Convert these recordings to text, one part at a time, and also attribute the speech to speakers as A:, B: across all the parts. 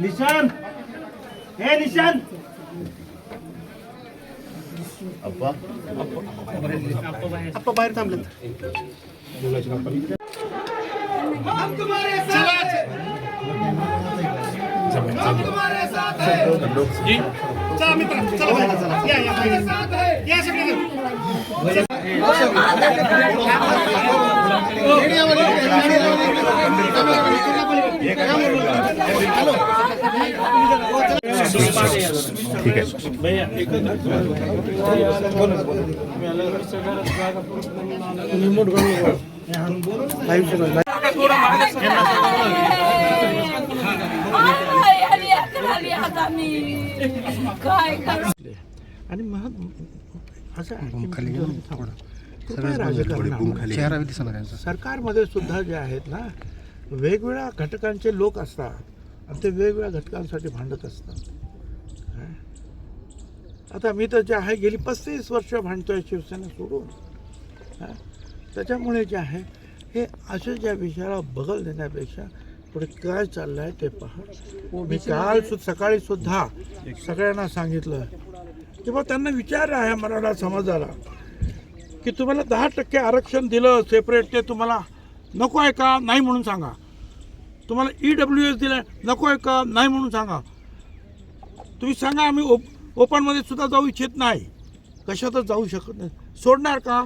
A: निशान. हे निशान. अप्पा. बाहेर थांबलेत. चला मित्र चला. बाहेर. या या. या सगळे
B: ठीक आहे
C: आय, आली आता आली आता मी काय करू
A: आणि मग असं
B: दिसणार त्यांचा
A: सरकारमध्ये सुद्धा जे आहेत ना वेगवेगळ्या घटकांचे लोक असतात आणि ते वेगवेगळ्या घटकांसाठी भांडत असतात? आता मी तर जे आहे गेली पस्तीस वर्ष भांडतोय शिवसेना सोडून. हं? त्याच्यामुळे जे आहे हे अशा ज्या विषयाला बगल देण्यापेक्षा पुढे काय चाललं आहे ते पहा. मी काल सु सकाळी सुद्धा सगळ्यांना सांगितलं. की बा त्यांना विचार आहे मराठा समाजाला. की तुम्हाला दहा टक्के आरक्षण दिलं सेपरेट ते तुम्हाला नको आहे का? नाही म्हणून सांगा. तुम्हाला ई डब्ल्यू एस दिलं नको आहे का? नाही म्हणून सांगा. तुम्ही सांगा आम्ही ओप ओपनमध्ये सुद्धा जाऊ इच्छित नाही. कशातच जाऊ शकत नाही. सोडणार का?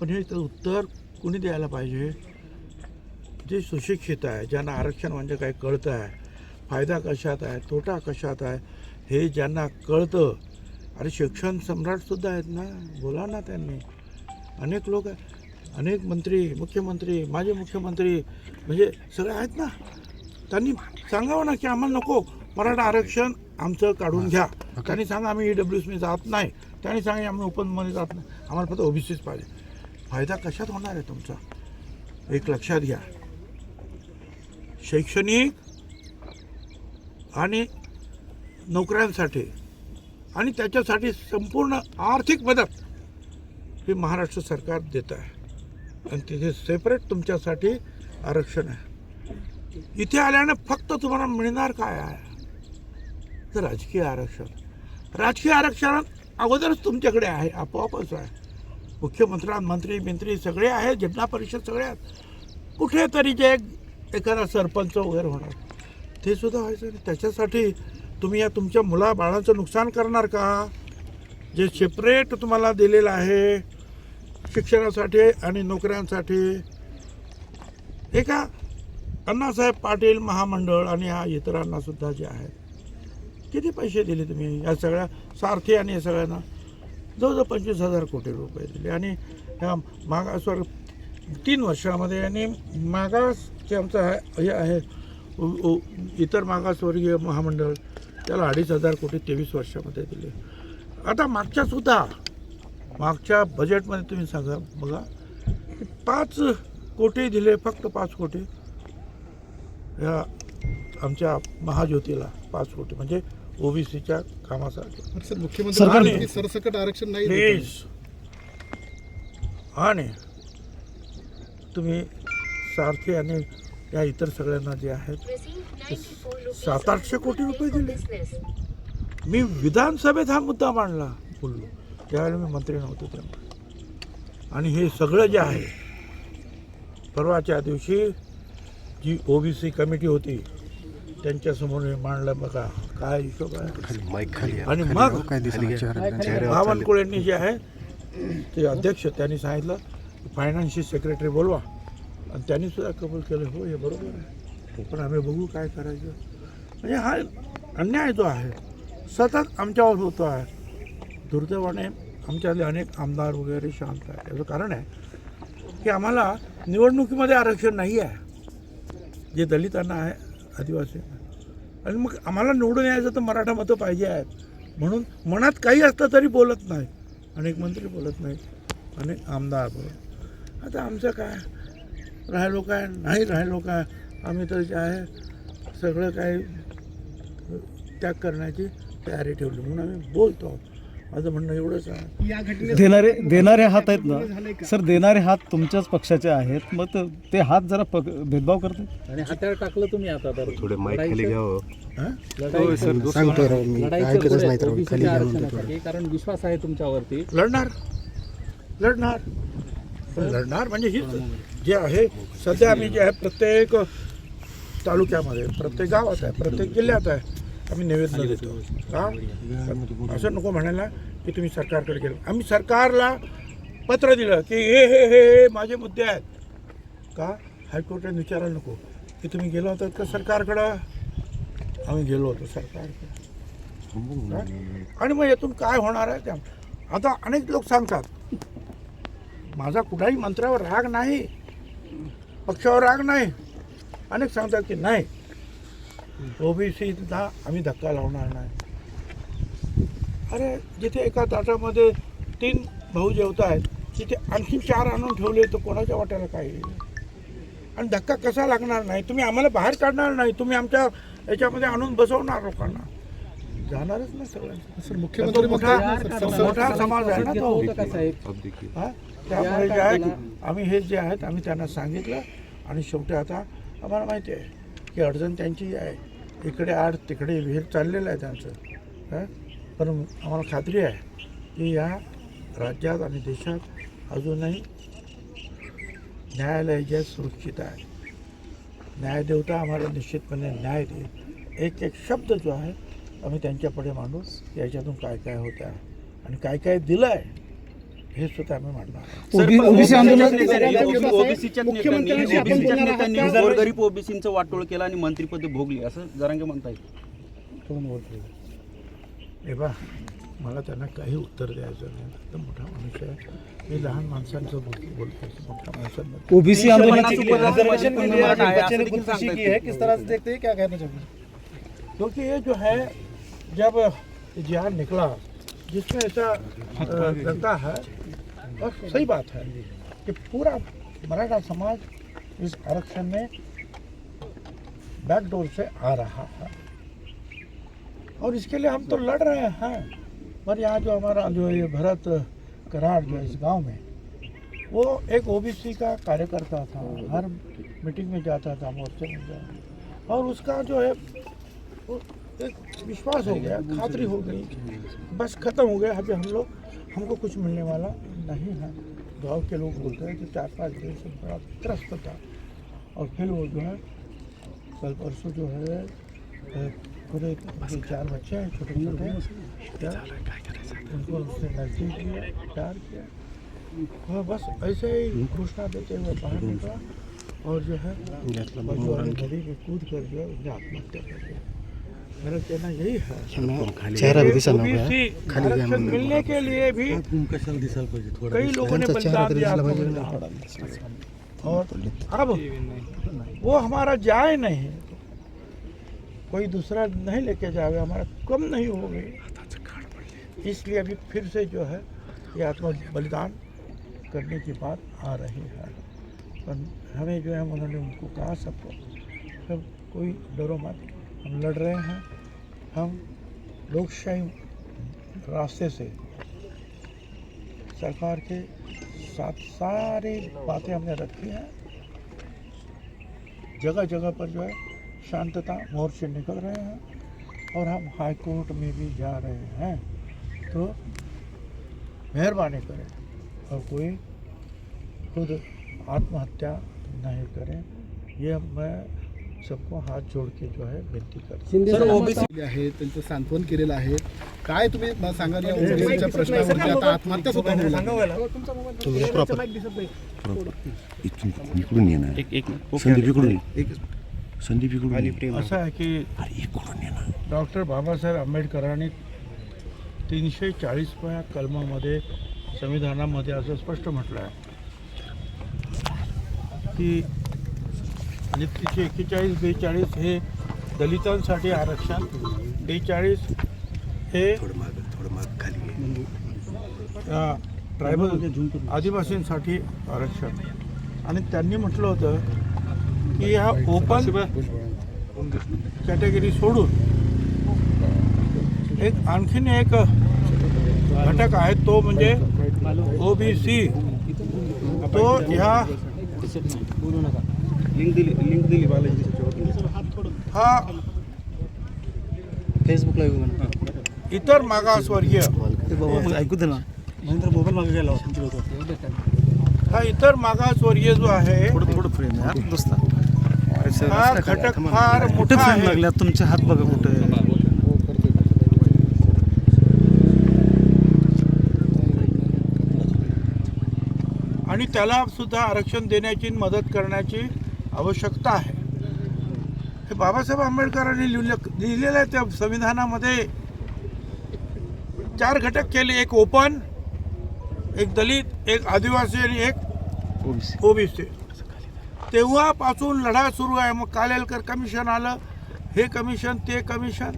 A: पण हे उत्तर कुणी द्यायला पाहिजे? जे सुशिक्षित आहे ज्यांना आरक्षण म्हणजे काय कळतं आहे फायदा कशात आहे तोटा कशात आहे हे ज्यांना कळतं अरे शिक्षण सम्राटसुद्धा आहेत ना? बोला ना त्यांनी. अनेक लोक अनेक मंत्री मुख्यमंत्री माजी मुख्यमंत्री म्हणजे सगळे आहेत ना. त्यांनी सांगावं ना की आम्हाला नको मराठा आरक्षण आमचं काढून घ्या. त्यांनी सांगा आम्ही ई डब्ल्यू एसमध्ये जात नाही. त्यांनी सांगा आम्ही ओपनमध्ये जात नाही. आम्हाला फक्त ओबीसीच पाहिजे. फायदा कशात होणार आहे तुमचा? एक लक्षात घ्या. शैक्षणिक आणि नोकऱ्यांसाठी आणि त्याच्यासाठी संपूर्ण आर्थिक मदत हे महाराष्ट्र सरकार देत आहे. आणि तिथे सेपरेट तुमच्यासाठी आरक्षण आहे. इथे आल्यानं फक्त तुम्हाला मिळणार काय आहे? तर राजकीय आरक्षण. राजकीय आरक्षण अगोदरच तुमच्याकडे आहे आपोआपच आहे. मुख्यमंत्री मंत्री मंत्री सगळे आहेत जिल्हा परिषद सगळे आहेत. कुठेतरी जे एक एखादा सरपंच वगैरे होणार ते सुद्धा व्हायचं नाही त्याच्यासाठी तुम्ही या तुमच्या मुलाबाळाचं नुकसान करणार का? जे सेपरेट तुम्हाला दिलेलं आहे शिक्षणासाठी आणि नोकऱ्यांसाठी. एका अण्णासाहेब पाटील महामंडळ आणि ह्या इतरांना सुद्धा जे आहेत किती पैसे दिले तुम्ही? या सगळ्या सारथी आणि या सगळ्यांना जवळजवळ पंचवीस हजार कोटी रुपये दिले. आणि ह्या मागासवर तीन वर्षामध्ये आणि मागास जे आमचं हे आहे उ- इतर मागासवर्गीय महामंडळ त्याला अडीच हजार कोटी तेवीस वर्षामध्ये दिले. आता मागच्यासुद्धा मागच्या बजेटमध्ये तुम्ही सांगा बघा. की पाच कोटी दिले फक्त पाच कोटी. ह्या आमच्या महाज्योतीला पाच कोटी म्हणजे ओबीसीच्या कामासाठी.
D: सर मुख्यमंत्री सरसकट आरक्षण नाही.
A: प्लीज आणि तुम्ही सारथी आणि या इतर सगळ्यांना जे आहेत सात आठशे कोटी रुपये दिले. मी विधानसभेत हा मुद्दा मांडला. बोललो. त्यावेळेला मी मंत्री नव्हतो तेव्हा आणि हे सगळं जे आहे परवाच्या दिवशी जी ओबीसी कमिटी होती त्यांच्यासमोर मी मांडलं बघा काय हिशोब आहे. आणि मग बावनकुळेंनी जे आहे ते अध्यक्ष त्यांनी सांगितलं फायनान्शियल सेक्रेटरी बोलवा. आणि त्यांनी सुद्धा कबूल केलं हो हे बरोबर आहे. पण आम्ही बघू काय करायचं. म्हणजे हा अन्याय जो आहे सतत आमच्यावर होतो आहे. दुर्दैवाने आमच्यातले अनेक आमदार वगैरे शांत आहे याचं कारण आहे की आम्हाला निवडणुकीमध्ये आरक्षण नाही आहे. जे दलितांना आहे आदिवासी. आणि मग आम्हाला निवडून यायचं तर मराठा मतं पाहिजे आहेत. म्हणून मनात काही असलं तरी बोलत नाही. अनेक मंत्री बोलत नाहीत. अनेक आमदार बोलत आता आमचं काय? राहिलो काय? नाही राहिलो काय? आम्ही तर जे आहे सगळं काही त्याग करण्याची तयारी ठेवली. म्हणून आम्ही बोलतो माझं म्हणणं एवढंच आहे.
D: या घटनेत
E: देणारे देणारे हात आहेत ना. सर देणारे हात तुमच्याच पक्षाचे आहेत. मग त- ते हात जरा पक भेदभाव करतात
F: आणि हाताळ टाकलं तुम्ही आता तर
B: थोडे माईक खाली घ्यावं
F: सांगतो आरक्षणासाठी कारण विश्वास आहे तुमच्यावरती.
A: लढणार. लढणार. लढणार म्हणजे ही जे आहे सध्या आम्ही जे आहे प्रत्येक तालुक्यामध्ये प्रत्येक गावात आहे प्रत्येक जिल्ह्यात आहे आम्ही निवेदन देतो का असं नको म्हणायला की तुम्ही सरकारकडे गेलो. आम्ही सरकारला पत्र दिलं की हे हे हे हे माझे मुद्दे आहेत. का? हायकोर्टाने विचारायला नको. की तुम्ही गेलो होतात का सरकारकडं? आम्ही गेलो होतो सरकारकडे? आणि मग यातून काय होणार आहे त्या आता अनेक लोक सांगतात माझा कुठल्याही मंत्र्यावर राग नाही पक्षावर राग नाही. अनेक सांगतात की नाही. ओबीसीला आम्ही धक्का लावणार नाही. अरे जिथे एका ताटामध्ये तीन भाऊ जेवत आहेत तिथे आणखी चार आणून ठेवले तर कोणाच्या वाट्याला काय येईल आणि धक्का कसा लागणार नाही? तुम्ही आम्हाला बाहेर काढणार नाही तुम्ही आमच्या याच्यामध्ये आणून बसवणार लोकांना. जाणारच ना सगळ्यांना
D: सर मुख्यमंत्री
A: मोठा मोठा समाज आहे ना तो.
F: होतं का साहेब
A: हा? त्यामुळे जे आहे आम्ही हे जे आहेत आम्ही त्यांना सांगितलं. आणि शेवटी आता आम्हाला माहिती आहे की अडचण त्यांची आहे. इकडे आड तिकडे विहीर चाललेलं आहे त्यांचं. हां? पण आम्हाला खात्री आहे की या राज्यात आणि देशात अजूनही न्यायालय जे सुरक्षित आहे. न्यायदेवता आम्हाला निश्चितपणे न्याय देईल. एक एक शब्द जो आहे आम्ही त्यांच्यापुढे मांडू याच्यातून काय काय होतं आहे आणि काय काय दिलं आहे हे सुद्धा आम्ही मांडणार
E: ओबीसी आंदोलन?
G: गोरगरीब ओबीसींचं वाटोळ केलं आणि मंत्रिपद भोगली. असं जरांगे म्हणतायत
A: हे बा मला त्यांना काही उत्तर द्यायचं नाही. एकदम मोठा माणूस आहे. मी लहान माणसांचं बोल बोलतो मोठ्या माणसांमध्ये
E: ओबीसी आंदोलन.
D: किस तरह से देखते हैं क्या कहना चाहिए
A: क्योंकि ये जो है जब इतिहास निकला जिसमें ऐसा लगता है सही बात है। कि पूरा मराठा समाज इस आरक्षण में बैकडोर से आ रहा है। और इसके लिए हम तो लड़ रहे हैं। पर यहाँ जो हमारा जो ये भरत कराड़ जो इस गाँव में, वो एक ओबीसी का कार्यकर्ता था। हर मीटिंग में जाता था, मोर्चे में जाता और उसका जो है एक विश्वास हो गया, खातरी हो गई। बस खत्म हो गया। अभी हम लोग हमको कुछ मिलने वाला नहीं है। गाँव के लोग बोलते हैं कि चार पाँच दिन से बड़ा त्रस्त था। और फिर वो जो है कल परसों जो है पूरे जो चार बच्चे हैं छोटे छोटे। उनको उसने नज़दीक लिया प्यार किया। और बस ऐसे ही घोषणा देते हुए बाहर निकला। और जो है में कूद कर जो है उसने आत्महत्या कर लिया मेरा कहना यही है
B: चेहरा भी
A: ओबीसी आरक्षण मिलने के लिए भी कई लोगों ने बलिदान दिया और अब वो हमारा जाए नहीं कोई दूसरा नहीं लेके जाएगा हमारा कम नहीं हो गई। इसलिए अभी फिर से जो है ये आत्म बलिदान करने की बात आ रही है। पर हमें जो है उन्होंने उनको कहा सबको सब कोई डरो मत। लड़ रहे हैं। हम लोकशाही रास्ते से सरकार के साथ सारी बातें हमने रखी हैं। जगह जगह पर जो है शांतता मोर्चे निकल रहे हैं और हम हाई कोर्ट में भी जा रहे हैं। तो मेहरबानी करें और कोई खुद आत्महत्या नहीं करें। ये मैं सबको हाथ जोड़ के जो है विनती करता हूं।
G: ओबीसी
D: आहे त्यांचं सांत्वन केलेलं आहे. काय तुम्ही मला सांगा या ओबीसीच्या प्रश्नावरती आता आत्महत्या सुद्धा होऊ.
B: इथून इकडून येणार
G: एक एक
B: संदीप इकडून संदीप इकडून.
A: असं आहे की
B: इकडून येणार
A: डॉक्टर बाबासाहेब आंबेडकरांनी तीनशे चाळीसव्या कलमामध्ये संविधानामध्ये असं स्पष्ट म्हटलं आहे की आणि तीनशे एक्केचाळीस बेचाळीस हे दलितांसाठी आरक्षण. बेचाळीस हे
B: थोडं माग थोडं माग खाली ये.
A: अ, ट्रायबल आदिवासींसाठी आरक्षण. आणि त्यांनी म्हटलं होतं की ह्या ओपन कॅटेगरी सोडून एक आणखीन एक घटक आहे तो म्हणजे ओबीसी तो ह्या
G: लिंक दिली लिंक दिली बालाजी.
A: हा.
E: फेसबुकला
A: इतर मागासवर्गीय.
E: ऐकू दे ना.
A: हा इतर मागासवर्गीय जो आहे
E: थोडं थोडं फ्रेम आहे दोस्त
A: हा. घटक फार मोठा
E: फ्रेम
A: आहे.
E: लागल्या तुमचे हात बघा कुठे
A: आणि त्याला सुद्धा आरक्षण देण्याची मदत करण्याची आवश्यकता आहे. हे बाबासाहेब आंबेडकरांनी लिहिलं लिहिलेलं आहे त्या संविधानामध्ये. चार घटक केले एक ओपन एक दलित एक आदिवासी आणि एक ओबीसी. तेव्हापासून लढा सुरू आहे. मग कालेलकर कमिशन आलं हे कमिशन ते कमिशन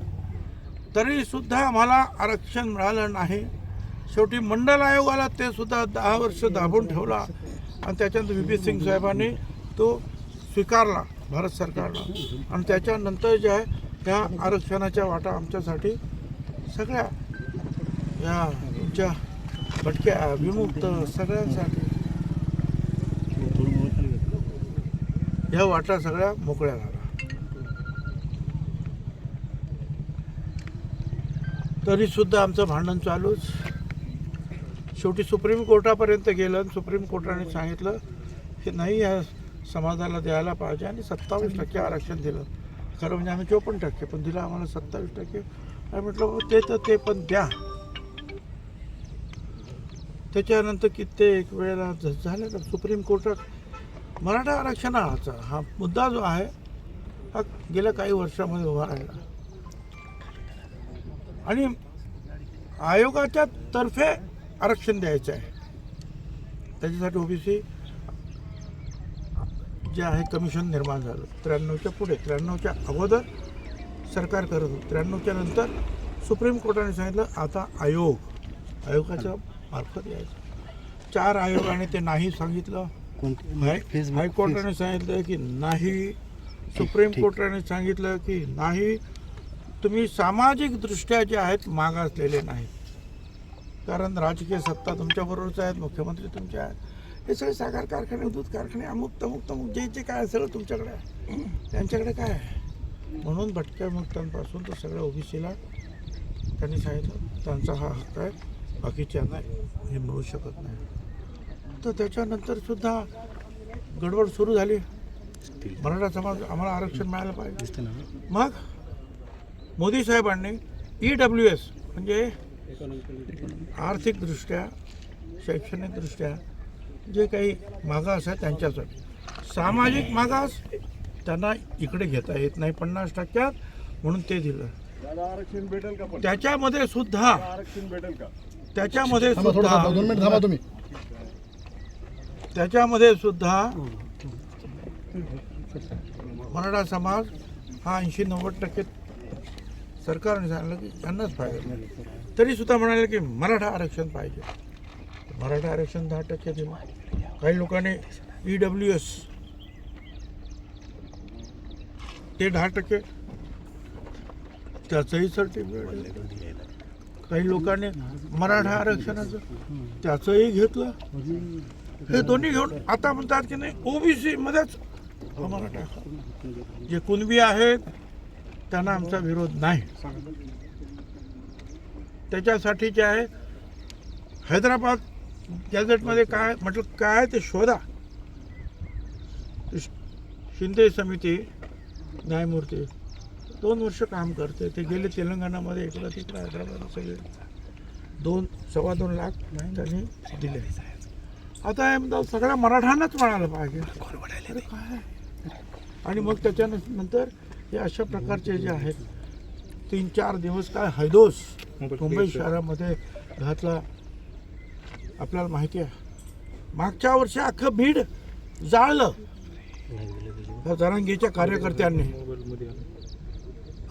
A: तरी सुद्धा आम्हाला आरक्षण मिळालं नाही. शेवटी मंडल आयोग आला ते सुद्धा दहा वर्ष दाबून ठेवला. आणि त्याच्यानंतर व्ही पी सिंग साहेबांनी तो स्वीकारला भारत सरकारनं. आणि त्याच्यानंतर जे आहे त्या आरक्षणाच्या वाटा आमच्यासाठी सगळ्या या तुमच्या भटक्या विमुक्त सगळ्यांसाठी. ह्या वाटा सगळ्या मोकळ्या झाल्या. तरीसुद्धा आमचं भांडण चालूच. शेवटी सुप्रीम कोर्टापर्यंत गेलं आणि सुप्रीम कोर्टाने सांगितलं की नाही या समाजाला द्यायला पाहिजे आणि सत्तावीस टक्के आरक्षण दिलं. खरं म्हणजे आम्ही चोपन्न टक्के पण दिलं आम्हाला सत्तावीस टक्के. आणि म्हटलं हो, ते तर ते पण द्या. त्याच्यानंतर कित्येक वेळेला झालं तर सुप्रीम कोर्टात मराठा आरक्षणाचा हा मुद्दा जो आहे हा गेल्या काही वर्षामध्ये उभा राहिला. आणि आयोगाच्या तर्फे आरक्षण द्यायचं आहे. त्याच्यासाठी ओबीसी जे आहे कमिशन निर्माण झालं. त्र्याण्णवच्या पुढे त्र्याण्णवच्या अगोदर सरकार करत होतं. त्र्याण्णवच्या नंतर सुप्रीम कोर्टाने सांगितलं आता आयोग आयोगाच्या मार्फत यायचं. चार आयोगाने ते नाही सांगितलं. हाय हायकोर्टाने सांगितलं की नाही. सुप्रीम कोर्टाने सांगितलं की नाही. तुम्ही सामाजिकदृष्ट्या जे आहेत मागासलेले नाहीत. कारण राजकीय सत्ता तुमच्याबरोबरच आहेत मुख्यमंत्री तुमचे आहेत. हे सगळे साखर कारखाने दूध कारखाने अमुक तमुक तमुक जे जे काय असेल तुमच्याकडे त्यांच्याकडे काय आहे? म्हणून भटक्या मुक्तांपासून तर सगळ्या ओबीसीला त्यांनी सांगितलं त्यांचा हा हक्क आहे बाकीच्यांना हे मिळू शकत नाही. तर त्याच्यानंतर सुद्धा गडबड सुरू झाली. मराठा समाज आम्हाला आरक्षण मिळालं पाहिजे. मग मोदी साहेबांनी ई डब्ल्यू एस म्हणजे आर्थिकदृष्ट्या शैक्षणिकदृष्ट्या जे काही मागास आहे त्यांच्यासाठी सामाजिक मागास त्यांना इकडे घेता येत नाही पन्नास टक्क्यात म्हणून ते दिलं. त्याच्यामध्ये सुद्धा त्याच्यामध्ये
D: थांबा थोडं
A: सुद्धा
D: थांबा, दोन मिनिट थांबा तुम्ही.
A: त्याच्यामध्ये सुद्धा मराठा समाज हा ऐंशी नव्वद टक्के सरकारने सांगितलं की यांनाच पाहिजे. तरी सुद्धा म्हणाले की मराठा आरक्षण पाहिजे. मराठा आरक्षण दहा टक्के दिलं. काही लोकांनी ई डब्ल्यू एस ते दहा टक्के त्याचंही सर्टिफिकेट काही लोकांनी मराठा आरक्षणाचं त्याचंही घेतलं. हे दोन्ही घेऊन आता म्हणतात की नाही ओबीसी मध्येच मराठा जे कुणबी आहेत त्यांना आमचा विरोध नाही. त्याच्यासाठी जे आहे हैदराबाद गॅझेटमध्ये काय म्हटलं काय ते शोधा. शिंदे समिती न्यायमूर्ती दोन वर्ष काम करते. ते गेले तेलंगणामध्ये इकडं तिकडं हैदराबाद सगळे. दोन सव्वा दोन लाख त्यांनी दिले. आता म्हणतात सगळ्या मराठ्यांनाच म्हणायला पाहिजे. काय? आणि मग त्याच्यानंतर हे अशा प्रकारचे जे आहेत तीन चार दिवस काय हैदोस मुंबई शहरामध्ये घातला. आपल्याला माहिती आहे. मागच्या वर्षी अख्खं बीड जाळलं. जरांगीच्या कार्यकर्त्यांनी.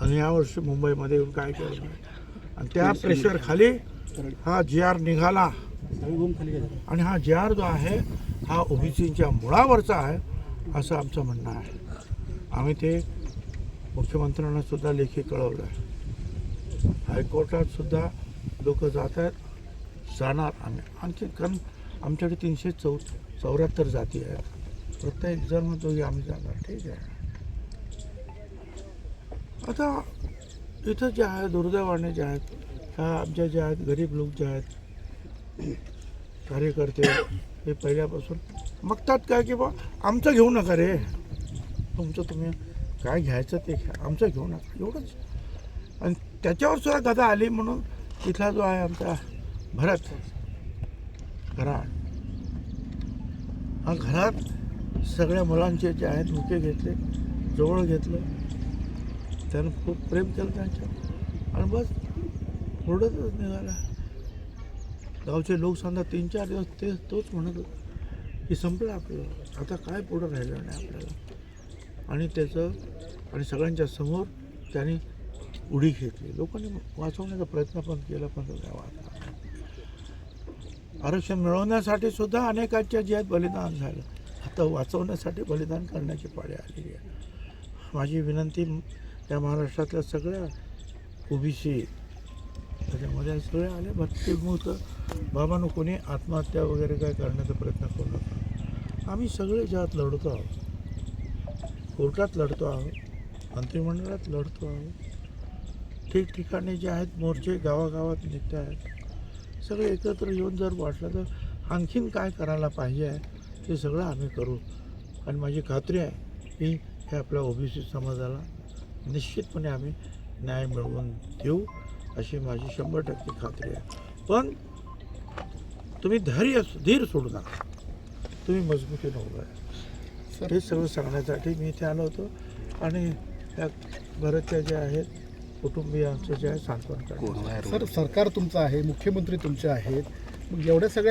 A: आणि यावर्षी मुंबईमध्ये येऊन काय केलं. आणि त्या प्रेशर खाली हा जी आर निघाला. आणि हा जी आर जो आहे हा ओबीसीच्या मुळावरचा आहे असं आमचं म्हणणं आहे. आम्ही ते मुख्यमंत्र्यांना सुद्धा लेखी कळवलं आहे हायकोर्टात सुद्धा लोक जात आहेत. जाणार आम्ही. आणखी कारण आमच्याकडे तीनशे चौ चौऱ्याहत्तर जाती आहेत. प्रत्येक जण म्हणतो की आम्ही जाणार. ठीक आहे. आता इथं जे आहे दुर्दैवाने जे आहेत ह्या आमच्या ज्या आहेत गरीब लोक जे आहेत कार्यकर्ते हे पहिल्यापासून मागतात काय की बा आमचं घेऊ नका रे. तुमचं तुम्ही काय घ्यायचं ते घ्या. आमचं घेऊ नका. एवढंच. आणि त्याच्यावर सुद्धा गदा आली म्हणून इथला जो आहे आमचा भरत. घरात. हा घरात सगळ्या मुलांचे जे आहेत मुके घेतले जवळ घेतलं. त्यानं खूप प्रेम केलं त्यांच्या आणि बस पुढंच निघाला. गावचे लोक सांगतात तीन चार दिवस ते तोच म्हणत होता. की संपलं आपलं. आता काय पुढं राहिलं नाही आपल्याला. आणि त्याचं आणि सगळ्यांच्या समोर त्याने उडी घेतली. लोकांनी वाचवण्याचा प्रयत्न पण केला पण तो काय वाचला. आरक्षण मिळवण्यासाठी सुद्धा अनेकांच्या जीवात आहेत बलिदान झालं. आता वाचवण्यासाठी बलिदान करण्याची पाळी आलेली आहे. माझी विनंती त्या महाराष्ट्रातल्या सगळ्या ओबीसी त्याच्यामध्ये सगळे आले. भक्तीमुक्त बाबांनो कोणी आत्महत्या वगैरे काय करण्याचा प्रयत्न करू नका. आम्ही सगळे ज्यात लढतो आहोत. कोर्टात लढतो आहोत. मंत्रिमंडळात लढतो आहोत. ठिकठिकाणी जे आहेत मोर्चे गावागावात निघत आहेत सगळे एकत्र येऊन जर वाटलं तर आणखीन काय करायला पाहिजे आहे ते सगळं आम्ही करू. आणि माझी खात्री आहे की हे आपल्या ओबीसी समाजाला निश्चितपणे आम्ही न्याय मिळवून देऊ अशी माझी शंभर टक्के खात्री आहे. पण तुम्ही धैर्य धीर सोडू नका. तुम्ही मजबूतीने उभं आहे हे सगळं सांगण्यासाठी मी इथे आलो होतो. आणि या बऱ्याचशा ज्या आहेत कुटुंबियांचं जे आहे सांत्वन करण्यासाठी
D: सर सरकार तुमचं आहे मुख्यमंत्री तुमचे आहेत. मग एवढ्या सगळ्या